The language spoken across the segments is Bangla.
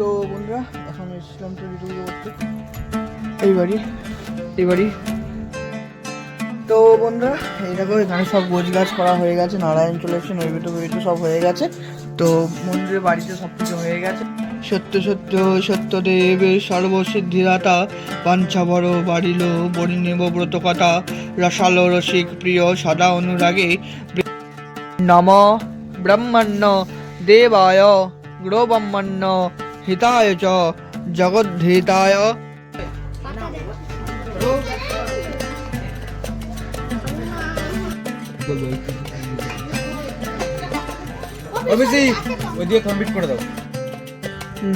তো বন্ধুরা, এখন এসেছিলাম তো ভিডিও করতে এই বাড়ি এই বাড়ি। তো বন্ধুরা, এই দেখো, এখানে সব গোছ গাছ করা হয়ে গেছে, নারায়ণ চলে এসছে, নৈবেদ্য ফৈবেদ্য সব হয়ে গেছে। তো মন্দিরের বাড়িতে সব কিছু হয়ে গেছে। সত্য সত্য, সত্যদেব, সর্বসিদ্ধিদাতা পাঞ্চা বড় বাড়িল বরিণেব ব্রত কথা রসালো, রসিক, প্রিয়, সদা অনুরাগে। নম ব্রহ্মণ্য, দেবায় গ্রহ গ্রোব্রহ্মণ্য হিতায় চ জগদ্ধিতায়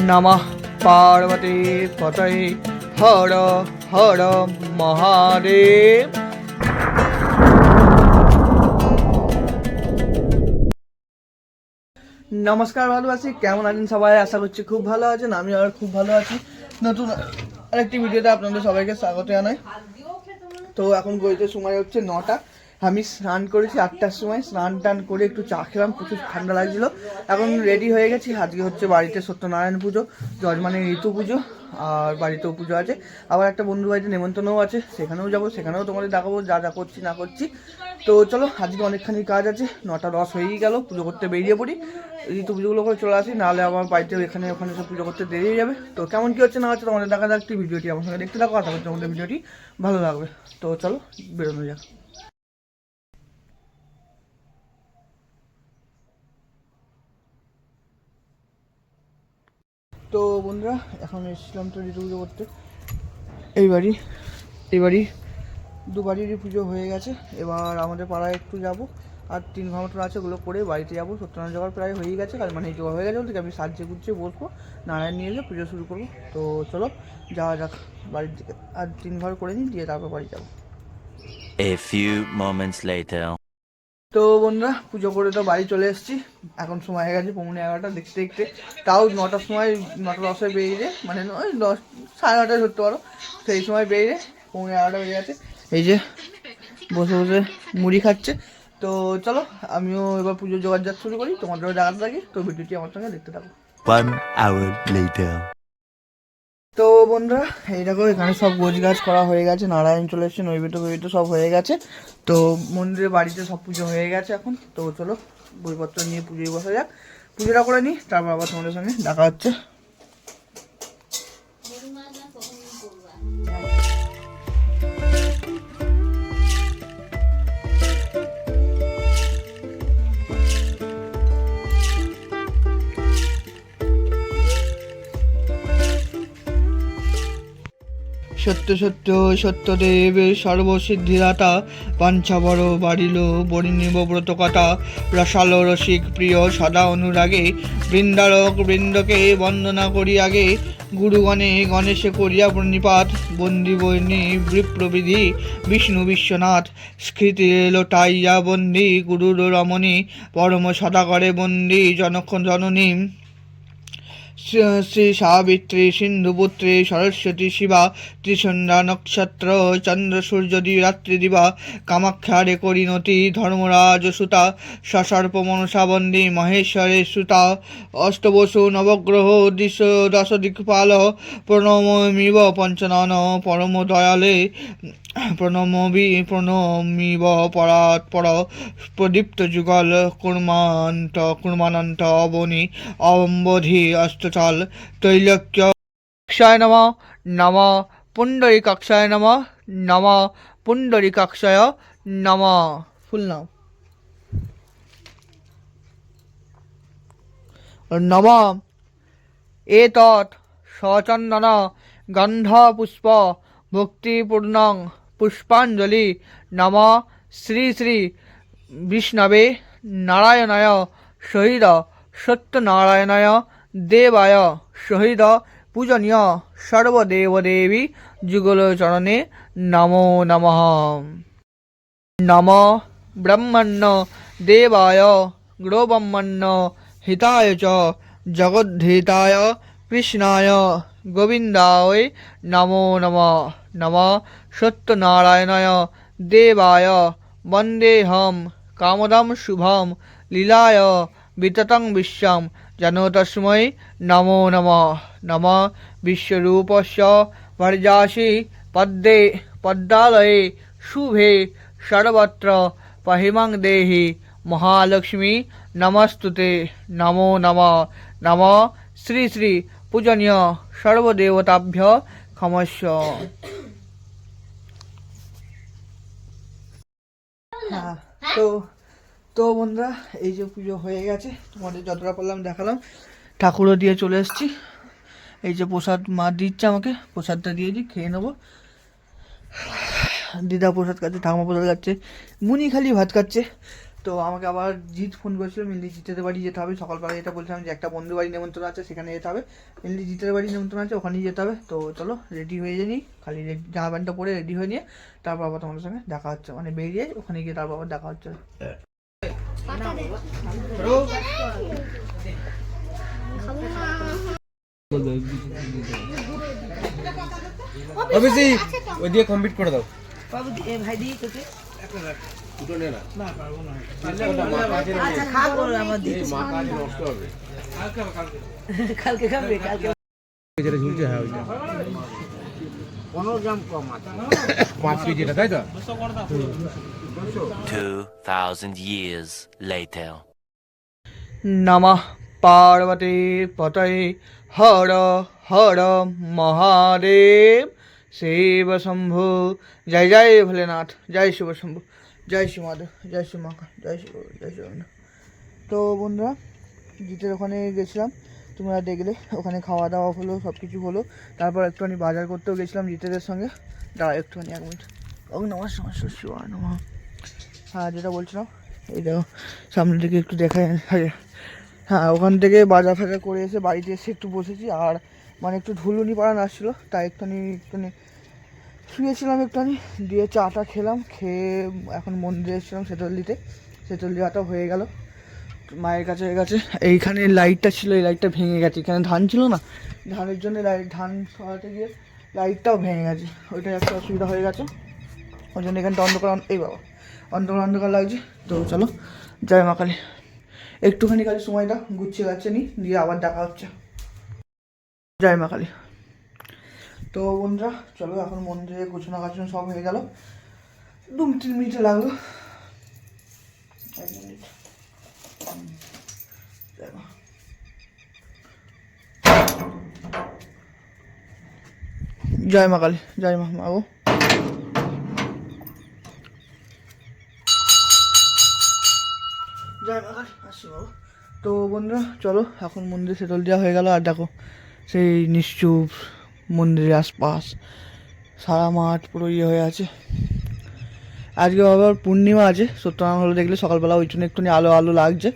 নমঃ পার্বতী পতয়ে হর হর মহাদেব নমস্কার ভালো আছি কেমন আছেন সবাই? আশা করছি খুব ভালো আছেন আমি আর খুব ভালো আছি। নতুন আরেকটি ভিডিওতে আপনাদের সবাইকে স্বাগত জানাই। তো এখন গড়িতে সময় হচ্ছে নটা। আমি স্নান করেছি আটটার সময়, স্নান টান করে একটু চা খেলাম, প্রচুর ঠান্ডা লাগছিল। এখন রেডি হয়ে গেছি, আজকে হচ্ছে বাড়িতে সত্যনারায়ণ পুজো, জজমানের ঋতু পুজো। আর বাড়িতেও পুজো আছে। আবার একটা বন্ধু বাড়িতে নেমন্তন্নও আছে। সেখানেও যাব, সেখানেও তোমাদের দেখাবো, যা যা করছি না করছি। তো চলো, আজকে অনেকখানি কাজ আছে। নটা দশ হয়েই গেল, পুজো করতে বেরিয়ে পড়ি। ঋতু পুজোগুলো করে চলে আসি, নাহলে আমার বাড়িতে এখানে ওখানে সব পুজো করতে দেরি হয়ে যাবে। তো কেমন কী হচ্ছে না হচ্ছে তোমাদের দেখা যাক। ভিডিওটি আমার সঙ্গে দেখতে থাকো, আশা করছি তোমাদের ভিডিওটি ভালো লাগবে। তো চলো, বেরোনো যাক। তো বন্ধুরা, এখন এসেছিলাম তো ঋতু পুজো করতে। এই বাড়ি এই বাড়ি, দু বাড়িরই পুজো হয়ে গেছে। এবার আমাদের পাড়ায় একটু যাব, আর তিন ঘণ্টা আছে, ওগুলো করে বাড়িতে যাব। সত্যনারায়ণ জোগাড় প্রায় হয়ে গেছে, কাল মানে জোগাড় হয়ে গেছে বলতে, আমি সাজিয়ে গুছিয়ে বসবো, নারায়ণ নিয়ে এসে পুজো শুরু করব। তো চলো, যাওয়া যাক বাড়ির দিকে। আর তিন ঘর করে নিই, দিয়ে তারপর বাড়ি যাব। A few moments later. তো বন্ধুরা, পুজো করে তো বাড়ি চলে এসেছি। এখন সময় হয়ে গেছে পৌনে এগারোটা, দেখতে দেখতে। তাও নটার সময়, নটা দশে বেরিয়ে মানে ওই দশ, সাড়ে নটায় ধরতে পারো। সেই সময় বেরিয়ে পৌনে এগারোটা বেরিয়ে গেছে। এই যে বসে বসে মুড়ি খাচ্ছে। তো চলো, আমিও এবার পুজো জোগাড় শুরু করি। তোমাদেরও দেখাতে থাকি তো ভিডিওটি আমার সঙ্গে দেখতে থাকো। One hour later. তো বন্ধুরা, এই দেখো, এখানে সব গোছ গাছ করা হয়ে গেছে, নারায়ণ চলে এসছে, নৈবেদ্য বৈবেদ্য সব হয়ে গেছে। তো মন্দিরের বাড়িতে সব পুজো হয়ে গেছে এখন। তো চলো, বইপত্র নিয়ে পুজোয় বসা যাক। পুজোটা করে নিই তারপর আবার তোমাদের সঙ্গে দেখা হচ্ছে। সত্য সত্য সত্যদেব সর্বসিদ্ধিদাতা পাঞ্চা বড় বাড়িল বরিণীব ব্রত কথা রসালো রসিক প্রিয় সদা অনুরাগে বৃন্দারক বৃন্দকে বন্দনা করি আগে। গুরুগণে গণেশে করিয়া প্রণিপাত বন্দি বৈনী বিপ্রবিধি বিষ্ণু বিশ্বনাথ। স্মৃতি লোটাইয়া বন্দি, গুরুর রমণী, পরম সদা করে বন্দি, জনক জননী। শ্রী- সাবিত্রী সিন্ধুপুত্রী সরস্বতী শিবা, ত্রিসন্ধ্যা নক্ষত্র, চন্দ্র সূর্য রাত্রি দিবা, কামাখ্যা রে করিণতি ধর্মরাজ সুতা, সসর্প মনসাবন্দী মহেশ্বরে সুতা, অষ্টবসু নবগ্রহ, দিশ দশ দিকপাল প্রণমিব পঞ্চনন পরম দয়ালে প্রণমবি প্রণমিব পরাৎপর প্রদীপ্ত যুগল, কুর্মান্ত, কুর্মানন্ত অবনি অম্বধি অস্তচল তৈলক্য, কক্ষায় নম নম, পুণ্ডরী কক্ষায় নম নম, পুণ্ডরী কক্ষায় নম। ফুল নাম। নম। এতৎ সচন্দন গন্ধপুষ্প ভক্তিপূর্ণং পুষ্পাঞ্জলি নম শ্রী শ্রী বিষ্ণবে নারায়ণায় শহীদ সত্যনারায়ণায় দেবায় শহীদ পূজনীয় সর্বদেবদেবী যুগলচরণে নমো নমঃ। নম ব্রহ্মণ্য দেবায় গ্রোব্রহ্মণ্য হিতায় চ জগদ্ধিতায় কৃষ্ণায় গোবিন্দায় নমো নম। নম সত্যনারায়ণায় দেবায় বন্দেহম কামদম শুভম লীলায় বিততং বিশ্বম যেন তস্মৈ নমো নম নম বিশ্বরূপস্য ভর্যাসি পদ্মে পদ্মালয়ে শুভে সর্বত্র পহিমাং দেহি মহালক্ষ্মী নমস্তুতে নমো নম নম শ্রী শ্রী পূজনীয় সর্বদেবতাভ্য ক্ষমস্য। হ্যাঁ। তো তো বন্ধুরা এই যে পুজো হয়ে গেছে তোমাদের যতটা পারলাম দেখালাম। ঠাকুরও দিয়ে চলে এসেছি। এই যে প্রসাদ মা দিচ্ছে আমাকে প্রসাদটা দিয়ে দিই খেয়ে নেব। দিদা প্রসাদ খাচ্ছে ঠাকুমা প্রসাদ খাচ্ছে মুনি খালি ভাত খাচ্ছে। তো আমাকে আবার জিৎ ফোন করেছিল মেনলি জিতের বাড়ি যেতে হবে। সকালবেলা যেটা বলছিলাম যে একটা বন্ধু বাড়ি নেমন্ত্রণ আছে সেখানে যেতে হবে। মেনলি জিতের বাড়ি নেমন্ত্রণ আছে ওখানেই যেতে হবে। তো চলো রেডি হয়ে যাই খালি জামা প্যান্টটা পরে রেডি হয়ে নিয়ে তারপর আবার তোমাদের সঙ্গে দেখা হচ্ছে মানে বেরিয়ে ওখানে গিয়ে তারপর আবার দেখা হচ্ছে। ওই দিয়ে কমপ্লিট করে দাও। যেটা ঝুলছে হ্যাঁ ওইটা। পাঁচ কেজি এটা তাই তো? 2,000 years later. নমঃ পার্বতী পতয়ে হর হর মহাদেব। শিব শম্ভু জয় জয় ভোলেনাথ, জয় শিব শম্ভু জয় শ্রী মাধব, জয় শ্রী মাকা জয় শিব জয় শিব তো বন্ধুরা, জিতের ওখানে গেছিলাম। তোমরা দেখলে, ওখানে খাওয়া দাওয়া হলো সব কিছু হলো। তারপর একটুখানি বাজার করতেও গেছিলাম জিতেদের সঙ্গে। দাঁড়া একটুখানি, এক মিনিট। ও নমস্কার নমস্কার শিবায় নমঃ। হ্যাঁ যেটা বলছিলাম, এই দেখো সামনে থেকে একটু দেখা হ্যাঁ ওখান থেকে বাজার ফাজার করে এসে বাড়িতে এসে একটু বসেছি। আর মানে একটু ঢুলুনি পাড়ান আসছিল তাই একটুখানি একটুখানি শুয়েছিলাম একটুখানি, দিয়ে চাটা খেলাম, খেয়ে এখন মন্দিরে এসেছিলাম সেতল দিতে সেতল দেওয়াটা হয়ে গেল, মায়ের কাছে হয়ে গেছে। এইখানে লাইটটা ছিল, এই লাইটটা ভেঙে গেছে। এখানে ধান ছিল না? ধানের জন্য লাইট ধান সরাতে গিয়ে লাইটটাও ভেঙে গেছে। ওইটা একটা অসুবিধা হয়ে গেছে। ওই জন্য এখানটা অন্ধকার, এই বাবা, অন্ধকার অন্ধকার লাগছে। তো চলো জয় মা কালী। একটুখানি কালী সময়টা গুছিয়ে যাচ্ছে নি, দিয়ে আবার দেখা হচ্ছে। জয় মা কালী। তো বন্ধুরা চলো এখন মন্দিরে গোছানো গাছানো সব হয়ে গেল। দু তিন মিনিটে লাগল। এক মিনিট। জয় মা। জয় মা কালী জয় মা মা গো। জয় মা কালী আসি বাবু। তো বন্ধুরা চলো এখন মন্দিরে সেটল দেওয়া হয়ে গেল। আর দেখো সেই নিশ্চুপ, মন্দিরের আশপাশ, সারা মাঠ পুরো ইয়ে হয়ে আছে। আজকে আবার পূর্ণিমা আছে, সত্যনারায়ণ হলো দেখলে সকালবেলা ওই জন্য একটুখানি আলো আলো লাগছে।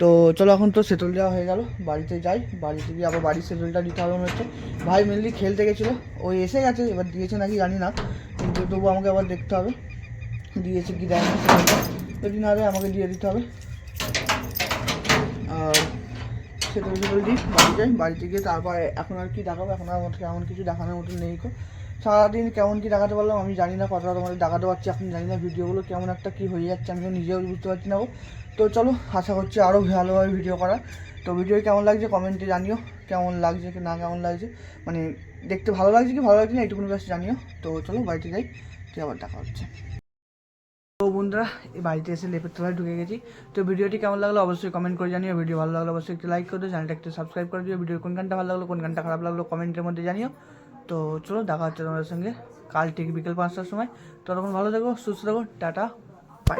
তো চলো এখন তো সেটল দেওয়া হয়ে গেল, বাড়িতে যাই, বাড়িতে গিয়ে আবার বাড়ির সেটলটা দিতে হবে মনে হচ্ছে। ভাই মেনলি খেলতে গেছিল ওই এসে গেছে, এবার দিয়েছে নাকি জানি না, কিন্তু তবু আমাকে আবার দেখতে হবে। দিয়েছে কি দেয় না যদি না দেয় আমাকে দিয়ে দিতে হবে। আর সেটল সেটল দিই বাড়ি যাই, বাড়িতে গিয়ে তারপরে এখন আর কি দেখাবো? এখন আর এমন কিছু দেখানোর মতো নেই কো সারাদিন কেমন কি দেখাতে পারলাম আমি জানি না, কতটা তোমাদের দেখাতে পারছি, এখন জানি না ভিডিওগুলো কেমন একটা কি হয়ে যাচ্ছে আমিও নিজেও বুঝতে পারছি না। তো চলো, আশা করছি আরও ভালোভাবে ভিডিও করা তো ভিডিও কেমন লাগছে কমেন্টে জানিও, কেমন লাগছে কি না কেমন লাগছে। মানে দেখতে ভালো লাগছে কি ভালো লাগছে না, এইটুকুনি কাছে জানিও। তো চলো, বাড়িতে যাই আবার দেখা হচ্ছে। তো বন্ধুরা, এই বাড়িতে এসে লেপের তলায় ঢুকে গেছি। তো ভিডিওটি কেমন লাগল অবশ্যই কমেন্ট করে জানিও। ভিডিও ভালো লাগল অবশ্যই একটু লাইক করে দিও। চ্যানেলটা একটু সাবস্ক্রাইব করে দিও। ভিডিও কোন গানটা ভালো লাগল, কোন গানটা খারাপ লাগল কমেন্টের মধ্যে জানিও। তো চলো, দেখা হচ্ছে তোমাদের সঙ্গে কাল ঠিক বিকেল পাঁচটার সময়। ততক্ষণ ভালো থাকো, সুস্থ থাকো, টাটা বাই